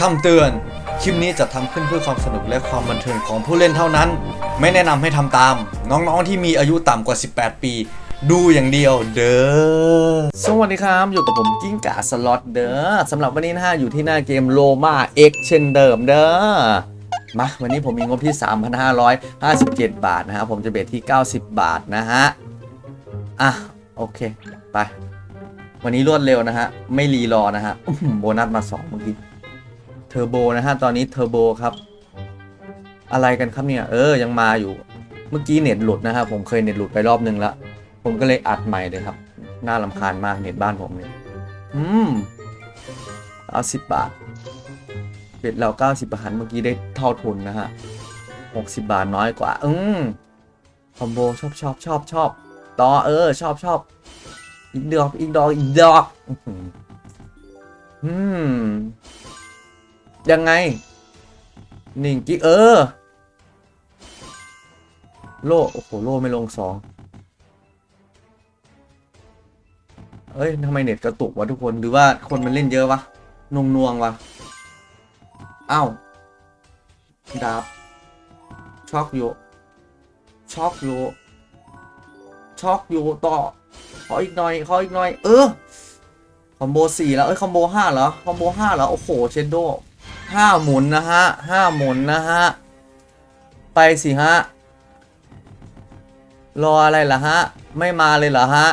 คำเตือน คลิปนี้จะทำขึ้นเพื่อความสนุกและความบันเทิงของผู้เล่นเท่านั้น ไม่แนะนำให้ทำตาม น้องๆที่มีอายุต่ำกว่า 18 ปี ดูอย่างเดียวเด้อ สวัสดีครับ อยู่กับผมกิ้งก่าสล็อตเด้อสำหรับวันนี้นะฮะอยู่ที่หน้าเกมโลมาเอ็กเช่นเดิมเด้อมาวันนี้ผมมีงบที่ 3,557 บาทนะฮะผมจะเบทที่ 90 บาทนะฮะ อะ โอเค ไป วันนี้รวดเร็วนะฮะ ไม่รีรอนะฮะโบนัสมา 2 เมื่อกี้ เทอร์โบนะฮะ ตอนนี้เทอร์โบครับ อะไรกันครับเนี่ย เออ ยังมาอยู่ เมื่อกี้เน็ตหลุดนะฮะ ผมเคยเน็ตหลุดไปรอบนึงแล้วผมก็เลยอัดใหม่เลยครับ น่าลำคาญมากเน็ตบ้านผมเนี่ย อืม เอาสิบบาท เบ็ดเราเก้าสิบบาทเมื่อกี้ได้เท่าทุนนะฮะหกสิบบาทน้อยกว่า อืมคอมโบชอบชอบชอบชอบต่อเออ ชอบชอบอีกดอกอีกดอกอีกดอก อือหืออืม ยังไงหนึ่งกิกเออ โล่โอ้โหโล่ไม่ลงสองเอ้ยทำไมเน็ตกระตุกวะทุกคนหรือว่าคนมันเล่นเยอะวะนงนวงวะอ้าวดาบช็อกอยู่ช็อกอยู่ช็อกอยู่ต่อขออีกหน่อยขออีกหน่อย เออคอมโบสี่แล้วเอ้ยคอมโบห้าเหรอคอมโบห้าเหรอโอ้โหเชนโด ห้าหมุนนะฮะห้าหมุนนะฮะ ไปสิฮะ รออะไรล่ะฮะ ไม่มาเลยเหรอฮะ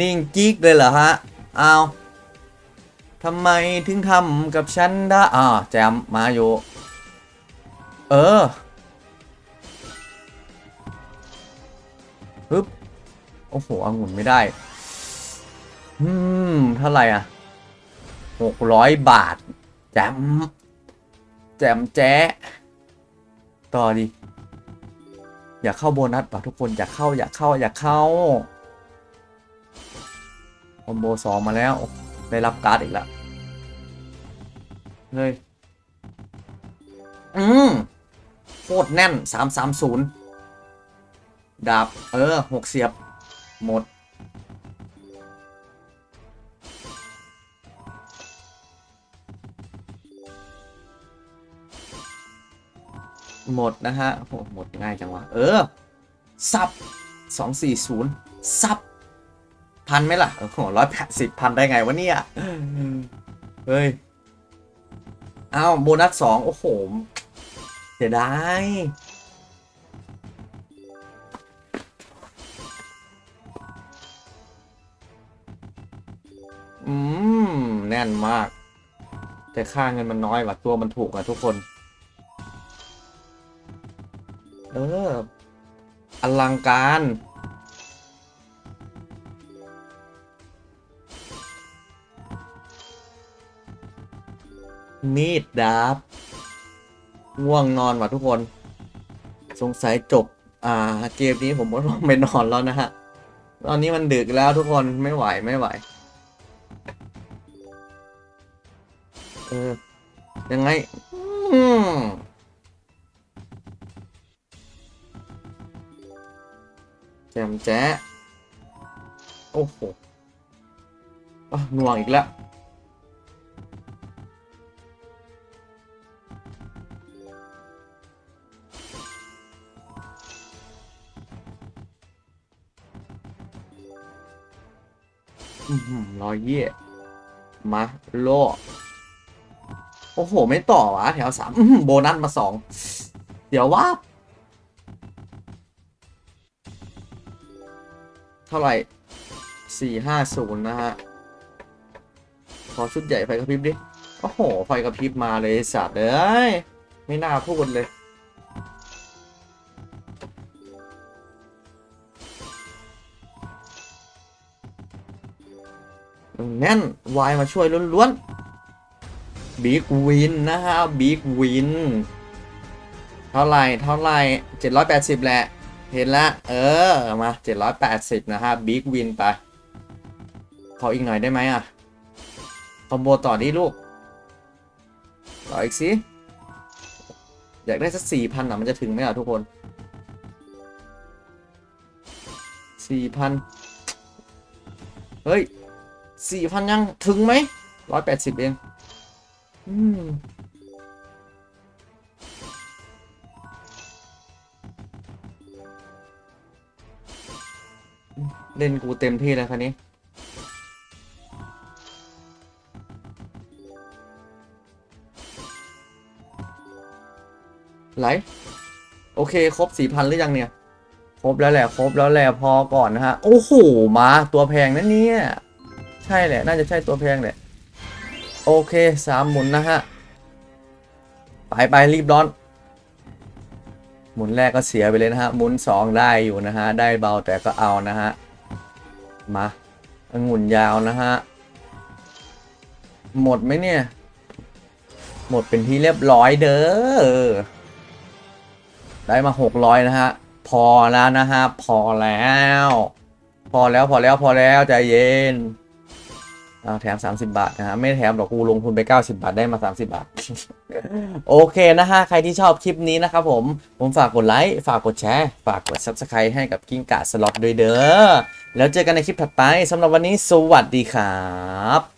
นิ่งกิ๊กเลยเหรอฮะ เอาทำไมถึงทำกับฉันได้อ่าแจมมาอยู่ เออปึ๊บโอ้โหองุ่นไม่ได้ อืม เท่าไหร่อะหกร้อยบาท แจมแจมแจ๊ะต่อดิอย่าเข้าโบนัสป่ะทุกคนอย่าเข้าอย่าเข้าอย่าเข้าคอมโบสองมาแล้วได้รับการ์ดอีกแล้วเฮ้ยอืมโคตรแน่นสามสามศูนย์ดาบ เออหกเสียบ หมด หมดนะฮะโหหมดง่ายจังวะ เออ ซับสองสี่ศูนย์ซับพันไหมล่ะ โอ้โหร้อยแปดสิบพันได้ไงวะเนี่ย เฮ้ย อ้าวโบนัสสองโอ้โห เสียดายอืม แน่นมาก แต่ค่าเงินมันน้อยว่ะ ตัวมันถูกอะทุกคน อออลังการ มีดดาบง่วงนอนว่ะทุกคน สงสัยจบ อ่า เกมนี้ผมก็ต้องไปนอนแล้วนะฮะ ตอนนี้มันดึกแล้วทุกคนไม่ไหวไม่ไหว เออ ยังไง อืม จมแจ๊ะโอ้โหหน่วงอีกแล้วอือหือร้อยเย่มาโล โอ้โห ไม่ต่อวะ แถวสามโบนัสมาสอง เดี๋ยวว่า เท่าไหร่สี่ห้าศูนย์นะฮะ ขอชุดใหญ่ไฟกระพริบดิ โอ้โห ไฟกระพริบมาเลยสัตว์เอ้ย ไม่น่าพูดเลย แน่น วายมาช่วยล้วนๆ บิ๊กวินนะฮะ บิ๊กวิน เท่าไหร่ เท่าไหร่ 780 แหละ เห็นแล้วเออ มา 780 นะฮะบิ๊กวินไป ขออีกหน่อยได้ไหมอะ คอมโบต่อดิลูกต่ออีกสิ อยากได้สักสี่พันอะ มันจะถึงไหมอะทุกคนสี่พันเฮ้ยสี่พันยังถึงไหมร้อยแปดสิบเอง อืม เล่นกูเต็มที่แล้วคันนี้ ไหล โอเค ครบสี่พันหรือยังเนี่ย ครบแล้วแหละ ครบแล้วแหละพอก่อนนะฮะ โอ้โห มาตัวแพงนะเนี่ย ใช่แหละ น่าจะใช่ตัวแพงแหละ โอเคสามหมุนนะฮะ ไปไปรีบร้อน หมุนแรกก็เสียไปเลยนะฮะ หมุนสองได้อยู่นะฮะ ได้เบาแต่ก็เอานะฮะ มาหมุนยาวนะฮะ หมดไหมเนี่ย หมดเป็นที่เรียบร้อยเด้อ ได้มาหกร้อยนะฮะ พอแล้วนะฮะ พอแล้ว พอแล้วพอแล้วพอแล้วใจเย็น เอาแถม 30 บาทนะฮะไม่แถมหรอกกูลงทุนไป 90 บาทได้มา 30 บาท โอเคนะฮะ ใครที่ชอบคลิปนี้นะครับผม ผมฝากกดไลค์ ฝากกดแชร์ ฝากกด Subscribe ให้กับกิ้งก่าสล็อตด้วยเด้อ แล้วเจอกันในคลิปถัดไปสำหรับวันนี้สวัสดีครับ